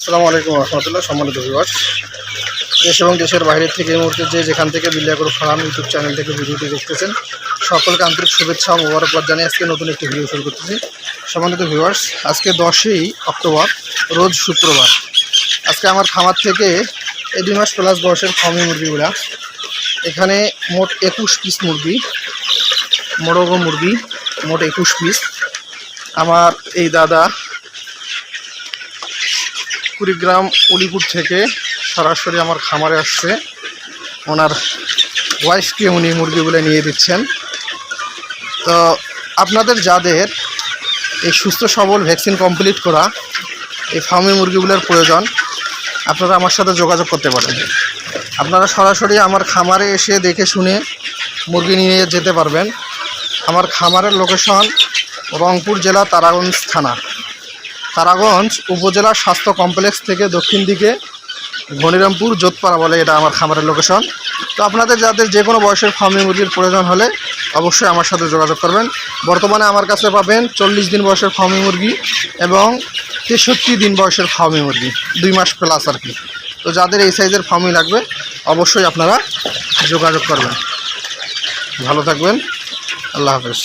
আসসালামু আলাইকুম রহমতুল্লাহ, সম্মানিত ভিউয়ার্স দেশ এবং দেশের বাইরের থেকে এই মুহূর্তে যে যেখান থেকে বিলিয়াগুড় ফার্ম ইউটিউব চ্যানেল থেকে ভিডিওটি দেখতেছেন, সকলকে আন্তরিক শুভেচ্ছা ও মোবারকবাদ জানিয়ে আজকে নতুন একটি ভিডিও শুরু করতেছি। সম্মানিত ভিউয়ার্স আজকে দশই অক্টোবর, রোজ শুক্রবার। আজকে আমার খামার থেকে এই দুই মাস প্লাস বয়সের ফার্মি মুরগিগুলা। এখানে মোট একুশ পিস মুরগি, মোরগ মুরগি, মোট একুশ পিস আমার এই দাদা কুড়িগ্রাম উলিপুর থেকে সরাসরি আমার খামারে আসছে। ওনার ওয়াইফকে উনি মুরগিগুলো নিয়ে দিচ্ছেন। তো আপনাদের যাদের এই সুস্থ সবল ভ্যাকসিন কমপ্লিট করা এই ফার্মি মুরগিগুলোর প্রয়োজন, আপনারা আমার সাথে যোগাযোগ করতে পারেন। আপনারা সরাসরি আমার খামারে এসে দেখে শুনে মুরগি নিয়ে যেতে পারবেন। আমার খামারের লোকেশন রংপুর জেলা তারাগঞ্জ থানা। তারাগঞ্জ উপজেলা স্বাস্থ্য কমপ্লেক্স থেকে দক্ষিণ দিকে ঘনিরামপুর, যোধপাড়া বলে এটা আমার খামারের লোকেশন তো আপনাদের যাদের যে কোনো বয়সের ফার্মি মুরগির প্রয়োজন হলে অবশ্যই আমার সাথে যোগাযোগ করবেন। বর্তমানে আমার কাছে পাবেন চল্লিশ দিন বয়সের ফার্মি মুরগি এবং তেষট্টি দিন বয়সের ফার্মি মুরগি, দুই মাস প্লাস আর কি। তো যাদের এই সাইজের ফার্মি লাগবে, অবশ্যই আপনারা যোগাযোগ করবেন। ভালো থাকবেন। আল্লাহ হাফেজ।